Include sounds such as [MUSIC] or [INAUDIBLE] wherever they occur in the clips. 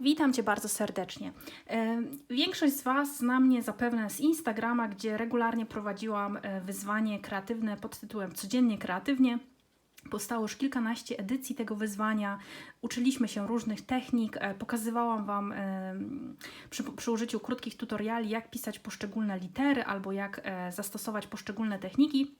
Witam Cię bardzo serdecznie. E, Większość z Was zna mnie zapewne z Instagrama, gdzie regularnie prowadziłam e, wyzwanie kreatywne pod tytułem Codziennie Kreatywnie. Powstało już kilkanaście edycji tego wyzwania. Uczyliśmy się różnych technik. e, Pokazywałam Wam przy, przy użyciu krótkich tutoriali, jak pisać poszczególne litery albo jak zastosować poszczególne techniki.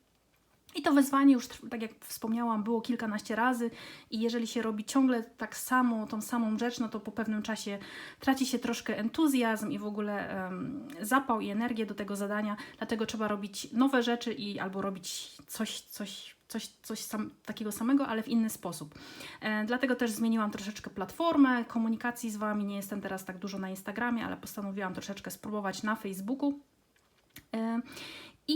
I to wyzwanie już, tak jak wspomniałam, było kilkanaście razy i jeżeli się robi ciągle tak samo, tą samą rzecz, no to po pewnym czasie traci się troszkę entuzjazm i w ogóle em, zapał i energię do tego zadania, dlatego trzeba robić nowe rzeczy i albo robić coś, coś, coś, coś sam, takiego samego, ale w inny sposób. E, dlatego też zmieniłam troszeczkę platformę komunikacji z Wami, nie jestem teraz tak dużo na Instagramie, ale postanowiłam troszeczkę spróbować na Facebooku. E, I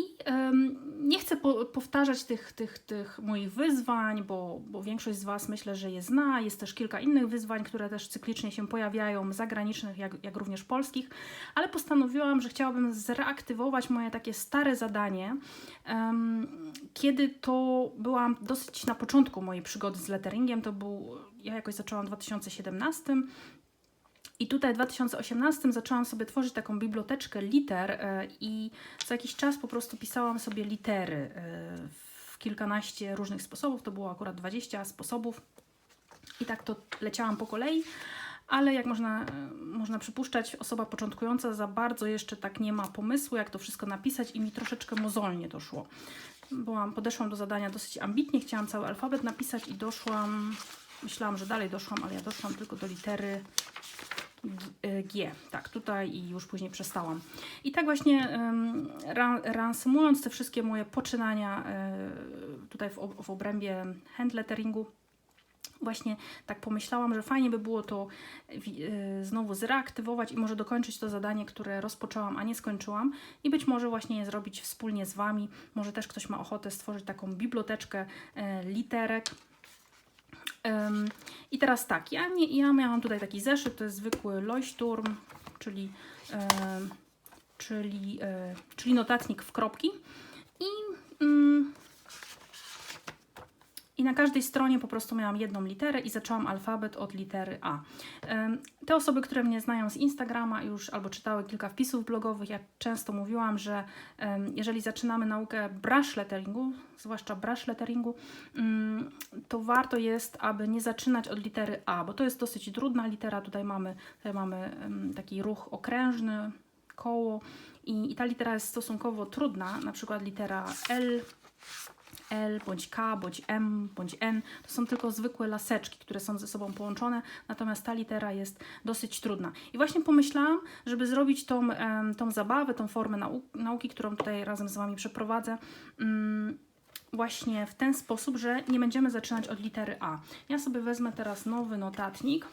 nie chcę po, powtarzać tych, tych, tych moich wyzwań, bo, bo większość z Was myślę, że je zna. Jest też kilka innych wyzwań, które też cyklicznie się pojawiają, zagranicznych, jak, jak również polskich, ale postanowiłam, że chciałabym zreaktywować moje takie stare zadanie, kiedy to byłam dosyć na początku mojej przygody z letteringiem. To był, ja jakoś zaczęłam w 2017. I tutaj w 2018 zaczęłam sobie tworzyć taką biblioteczkę liter e, i co jakiś czas po prostu pisałam sobie litery e, w kilkanaście różnych sposobów. To było akurat 20 sposobów i tak to leciałam po kolei. Ale jak można, e, można przypuszczać, osoba początkująca za bardzo jeszcze tak nie ma pomysłu, jak to wszystko napisać i mi troszeczkę mozolnie to szło. Byłam, podeszłam do zadania dosyć ambitnie, chciałam cały alfabet napisać i doszłam, myślałam, że dalej doszłam, ale ja doszłam tylko do litery G- y, G. Tak, tutaj i już później przestałam. I tak właśnie ra, te wszystkie moje poczynania y, tutaj w, w obrębie hand letteringu, właśnie tak pomyślałam, że fajnie by było to y, znowu zreaktywować i może dokończyć to zadanie, które rozpoczęłam, a nie skończyłam i być może właśnie je zrobić wspólnie z Wami. Może też ktoś ma ochotę stworzyć taką biblioteczkę y, literek, I teraz tak, ja, nie, ja miałam tutaj taki zeszyt, to jest zwykły Leuchtturm, czyli, czyli, e, czyli notatnik w kropki. I, mm, I na każdej stronie po prostu miałam jedną literę i zaczęłam alfabet od litery A. Te osoby, które mnie znają z Instagrama już albo czytały kilka wpisów blogowych, ja często mówiłam, że jeżeli zaczynamy naukę brush letteringu, zwłaszcza brush letteringu, mm, to warto jest, aby nie zaczynać od litery A, bo to jest dosyć trudna litera. Tutaj mamy, tutaj mamy taki ruch okrężny, koło i, i ta litera jest stosunkowo trudna, na przykład litera L, L, bądź K, bądź M, bądź N. To są tylko zwykłe laseczki, które są ze sobą połączone, natomiast ta litera jest dosyć trudna. I właśnie pomyślałam, żeby zrobić tą, tą zabawę, tą formę nau nauki, którą tutaj razem z Wami przeprowadzę, mm, właśnie w ten sposób, że nie będziemy zaczynać od litery A. Ja sobie wezmę teraz nowy notatnik.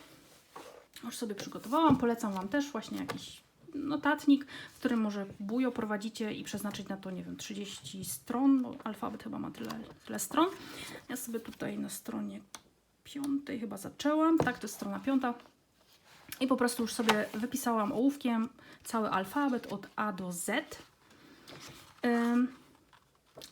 Już sobie przygotowałam, polecam Wam też właśnie jakiś notatnik, w którym może bujo prowadzicie i przeznaczyć na to, nie wiem, 30 stron, bo alfabet chyba ma tyle, tyle stron. Ja sobie tutaj na stronie piątej chyba zaczęłam, tak, to jest strona piąta. I po prostu już sobie wypisałam ołówkiem cały alfabet od A do Z.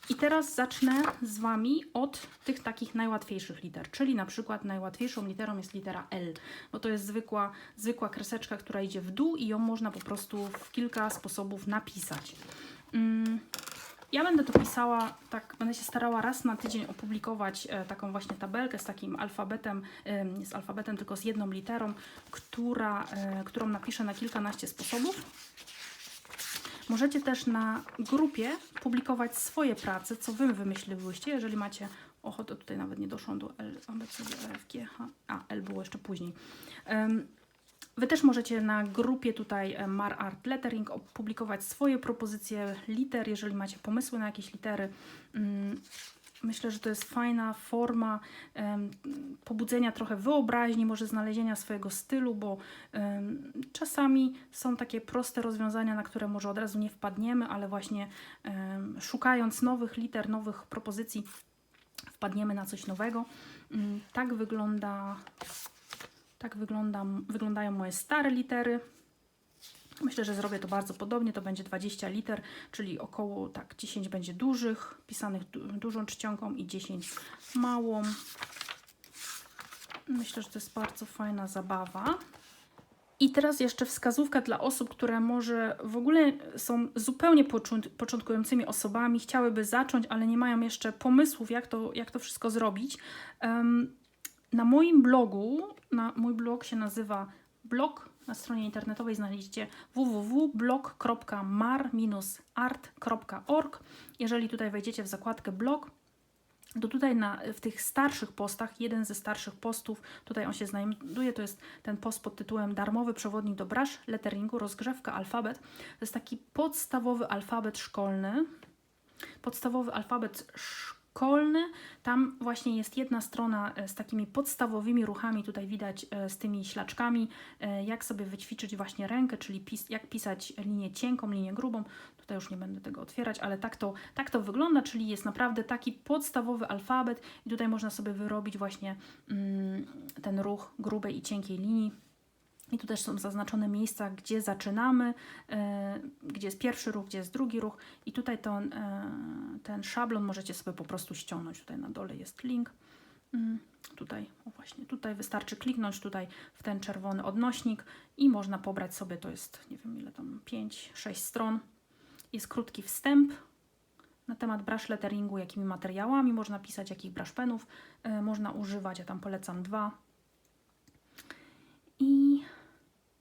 i teraz zacznę z Wami od tych takich najłatwiejszych liter, czyli na przykład najłatwiejszą literą jest litera L, bo to jest zwykła, zwykła kreseczka, która idzie w dół i ją można po prostu w kilka sposobów napisać. Mm, Ja będę to pisała, tak, będę się starała raz na tydzień opublikować e, taką właśnie tabelkę z takim alfabetem, nie z alfabetem, tylko z jedną literą, która, e, którą napiszę na kilkanaście sposobów. Możecie też na grupie publikować swoje prace, co Wy wymyśliłyście, jeżeli macie ochotę, tutaj nawet nie doszłam do L, A, B, C, D, E, F, G, H, A, L było jeszcze później. Wy też możecie na grupie tutaj Mar Art Lettering opublikować swoje propozycje liter, jeżeli macie pomysły na jakieś litery. Mm, Myślę, że to jest fajna forma em, pobudzenia trochę wyobraźni, może znalezienia swojego stylu, bo em, czasami są takie proste rozwiązania, na które może od razu nie wpadniemy, ale właśnie em, szukając nowych liter, nowych propozycji, wpadniemy na coś nowego. Mm, Tak wygląda, tak wygląda, wyglądają moje stare litery. Myślę, że zrobię to bardzo podobnie. To będzie 20 liter, czyli około tak 10 będzie dużych, pisanych du dużą czcionką i 10 małą. Myślę, że to jest bardzo fajna zabawa. I teraz jeszcze wskazówka dla osób, które może w ogóle są zupełnie począ- początkującymi osobami, chciałyby zacząć, ale nie mają jeszcze pomysłów, jak to, jak to wszystko zrobić. Na moim blogu, na, mój blog się nazywa blog, na stronie internetowej znajdziecie www.blog.mar-art.org. Jeżeli tutaj wejdziecie w zakładkę blog, to tutaj na, w tych starszych postach, jeden ze starszych postów, tutaj on się znajduje, to jest ten post pod tytułem Darmowy przewodnik do brush letteringu, rozgrzewka alfabet. To jest taki podstawowy alfabet szkolny. Podstawowy alfabet szkolny. Tam właśnie jest jedna strona e, z takimi podstawowymi ruchami, tutaj widać e, z tymi ślaczkami, e, jak sobie wyćwiczyć właśnie rękę, czyli pis jak pisać linię cienką, linię grubą. Tutaj już nie będę tego otwierać, ale tak to, tak to wygląda, czyli jest naprawdę taki podstawowy alfabet i tutaj można sobie wyrobić właśnie mm, ten ruch grubej i cienkiej linii. I tu też są zaznaczone miejsca, gdzie zaczynamy, e, gdzie jest pierwszy ruch, gdzie jest drugi ruch. I tutaj ten, ten szablon możecie sobie po prostu ściągnąć. Tutaj na dole jest link. Mm, tutaj, o właśnie, tutaj wystarczy kliknąć tutaj w ten czerwony odnośnik i można pobrać sobie, to jest, nie wiem ile tam, 5-6 stron. Jest krótki wstęp na temat brush letteringu, jakimi materiałami można pisać, jakich brush penów e, można używać. Ja tam polecam dwa. I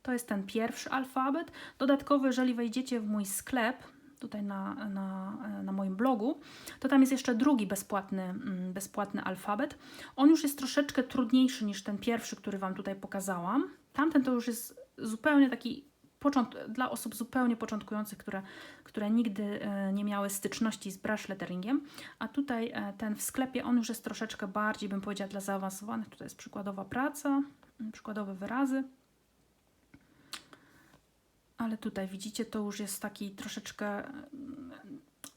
to jest ten pierwszy alfabet. Dodatkowo, jeżeli wejdziecie w mój sklep, tutaj na, na, na moim blogu, to tam jest jeszcze drugi bezpłatny, mm, bezpłatny alfabet. On już jest troszeczkę trudniejszy niż ten pierwszy, który Wam tutaj pokazałam. Tamten to już jest zupełnie taki dla osób zupełnie początkujących, które, które nigdy e, nie miały styczności z brush letteringiem, a tutaj e, ten w sklepie, on już jest troszeczkę bardziej, bym powiedziała, dla zaawansowanych. Tutaj jest przykładowa praca, mm, przykładowe wyrazy. Ale tutaj widzicie, to już jest taki troszeczkę,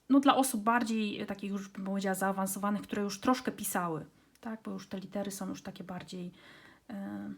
no dla osób bardziej takich już bym powiedziała zaawansowanych, które już troszkę pisały, tak, bo już te litery są już takie bardziej, e,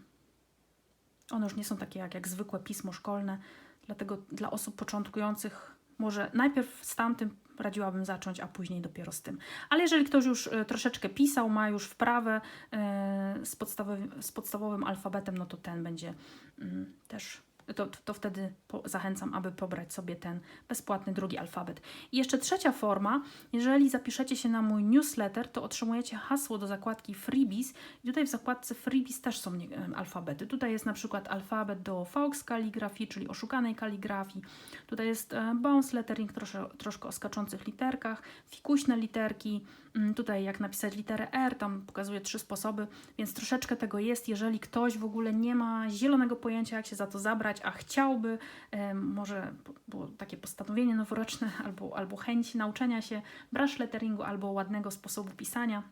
one już nie są takie jak, jak zwykłe pismo szkolne, dlatego dla osób początkujących może najpierw z tamtym radziłabym zacząć, a później dopiero z tym. Ale jeżeli ktoś już e, troszeczkę pisał, ma już wprawę e, z podstawowym, z podstawowym alfabetem, no to ten będzie mm, też to, to wtedy po, zachęcam, aby pobrać sobie ten bezpłatny drugi alfabet. I jeszcze trzecia forma, jeżeli zapiszecie się na mój newsletter, to otrzymujecie hasło do zakładki Freebies i tutaj w zakładce Freebies też są nie, em, alfabety. Tutaj jest na przykład alfabet do Faux kaligrafii, czyli oszukanej kaligrafii. Tutaj jest e, bounce lettering, trosze, troszkę o skaczących literkach, fikuśne literki, Tutaj jak napisać literę R, tam pokazuje trzy sposoby, więc troszeczkę tego jest. Jeżeli ktoś w ogóle nie ma zielonego pojęcia, jak się za to zabrać, a chciałby, może było takie postanowienie noworoczne, [LAUGHS] albo, albo chęć nauczenia się brush letteringu, albo ładnego sposobu pisania,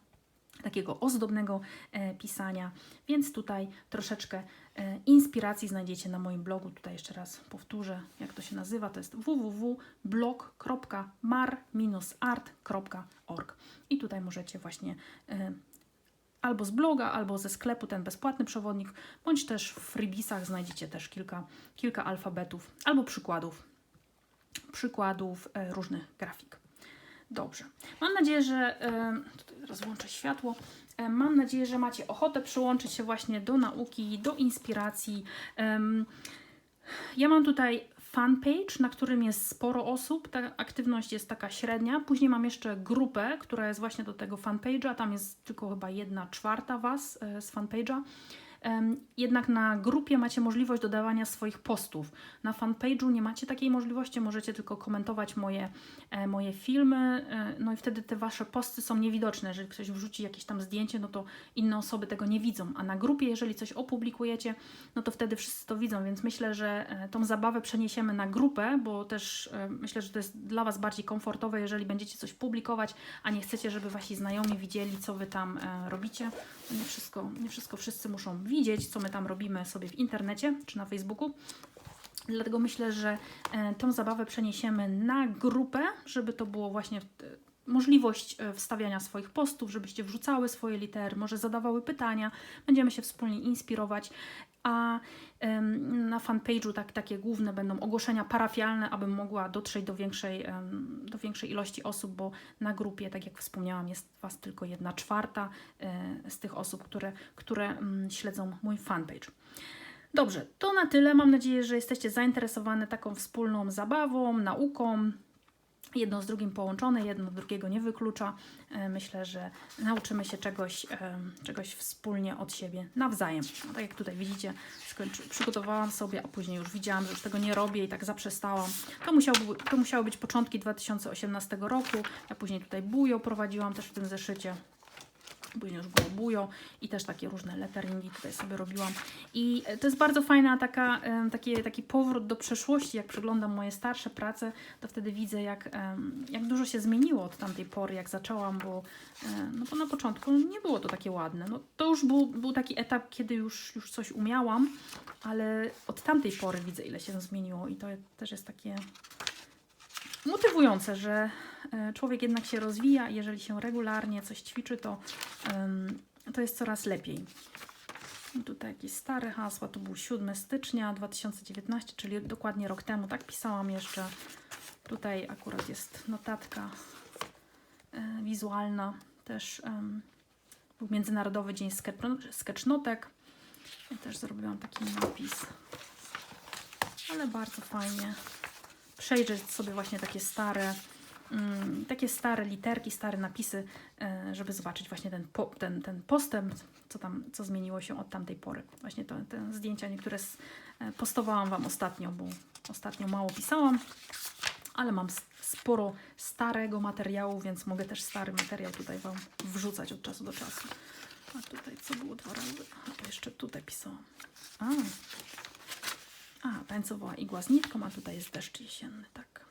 takiego ozdobnego e, pisania, więc tutaj troszeczkę e, inspiracji znajdziecie na moim blogu. Tutaj jeszcze raz powtórzę, jak to się nazywa. To jest www.blog.mar-art.org i tutaj możecie właśnie e, albo z bloga, albo ze sklepu ten bezpłatny przewodnik, bądź też w freebisach znajdziecie też kilka, kilka alfabetów albo przykładów, przykładów różnych grafik. Dobrze. Mam nadzieję, że. Tutaj teraz włączę światło. Mam nadzieję, że macie ochotę przyłączyć się właśnie do nauki, do inspiracji. Ja mam tutaj fanpage, na którym jest sporo osób. Ta aktywność jest taka średnia. Później mam jeszcze grupę, która jest właśnie do tego fanpage'a. Tam jest tylko chyba jedna czwarta Was e, z fanpage'a. Jednak na grupie macie możliwość dodawania swoich postów. Na fanpage'u nie macie takiej możliwości, możecie tylko komentować moje, e, moje filmy, e, no i wtedy te wasze posty są niewidoczne. Jeżeli ktoś wrzuci jakieś tam zdjęcie, no to inne osoby tego nie widzą. A na grupie, jeżeli coś opublikujecie, no to wtedy wszyscy to widzą, więc myślę, że e, tą zabawę przeniesiemy na grupę, bo też myślę, że to jest dla Was bardziej komfortowe, jeżeli będziecie coś publikować, a nie chcecie, żeby Wasi znajomi widzieli, co Wy tam robicie. Nie wszystko, nie wszystko wszyscy muszą widzieć, co my tam robimy sobie w internecie czy na Facebooku. Dlatego myślę, że e, tą zabawę przeniesiemy na grupę, żeby to było właśnie możliwość e, wstawiania swoich postów, żebyście wrzucały swoje litery, może zadawały pytania, będziemy się wspólnie inspirować. A em, na fanpage'u tak, takie główne będą ogłoszenia parafialne, abym mogła dotrzeć do większej, em, do większej ilości osób, bo na grupie, tak jak wspomniałam, jest Was tylko jedna czwarta e, z tych osób, które, które mm, śledzą mój fanpage. Dobrze, to na tyle. Mam nadzieję, że jesteście zainteresowane taką wspólną zabawą, nauką. Jedno z drugim połączone, jedno drugiego nie wyklucza. E, Myślę, że nauczymy się czegoś, em, czegoś wspólnie od siebie nawzajem. No, tak jak tutaj widzicie, skończy, przygotowałam sobie, a później już widziałam, że już tego nie robię i tak zaprzestałam. To musiało, to musiały być początki 2018 roku. Ja później tutaj bujo prowadziłam też w tym zeszycie. Później już było i też takie różne letteringi tutaj sobie robiłam. I e, to jest bardzo fajna taka, taki, taki powrót do przeszłości. Jak przeglądam moje starsze prace, to wtedy widzę, jak, jak dużo się zmieniło od tamtej pory, jak zaczęłam, bo, e, no bo na początku nie było to takie ładne. No, to już był, był taki etap, kiedy już, już coś umiałam, ale od tamtej pory widzę, ile się zmieniło i to też jest takie motywujące, że e, człowiek jednak się rozwija jeżeli się regularnie coś ćwiczy, to, to jest coraz lepiej. Tutaj jakieś stare hasła, to był 7 stycznia 2019, czyli dokładnie rok temu, tak pisałam jeszcze. Tutaj akurat jest notatka e, wizualna, też był Międzynarodowy Dzień Sketch- Sketchnotek. Ja też zrobiłam taki napis, ale bardzo fajnie przejrzeć sobie właśnie takie stare, mm, takie stare literki, stare napisy, e, żeby zobaczyć właśnie ten, po, ten, ten postęp, co tam, co zmieniło się od tamtej pory. Właśnie to, te zdjęcia niektóre e, postowałam Wam ostatnio, bo ostatnio mało pisałam, ale mam sporo starego materiału, więc mogę też stary materiał tutaj Wam wrzucać od czasu do czasu. A tutaj co było dwa razy? A to jeszcze tutaj pisałam. A, a, tańcowała igła z nitką, a tutaj jest deszcz jesienny, tak.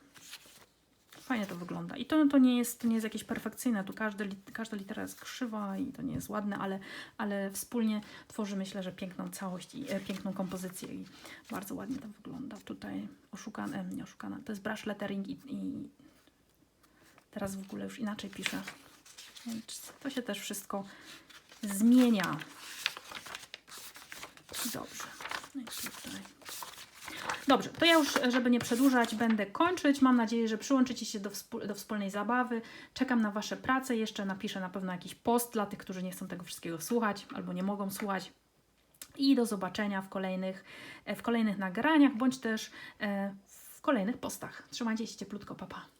Fajnie to wygląda. I to, to, nie, jest, to nie jest jakieś perfekcyjne, tu każdy, każda litera jest krzywa i to nie jest ładne, ale, ale wspólnie tworzy myślę, że piękną całość i e, piękną kompozycję i bardzo ładnie to wygląda. Tutaj oszukane, nie oszukana, to jest brush lettering i, i teraz w ogóle już inaczej piszę. Więc to się też wszystko zmienia. Dobrze. No i tutaj. Dobrze, to ja już, żeby nie przedłużać, będę kończyć. Mam nadzieję, że przyłączycie się do, do wspólnej zabawy. Czekam na Wasze prace. Jeszcze napiszę na pewno jakiś post dla tych, którzy nie chcą tego wszystkiego słuchać albo nie mogą słuchać. I do zobaczenia w kolejnych, w kolejnych nagraniach, bądź też e, w kolejnych postach. Trzymajcie się cieplutko, papa. Pa.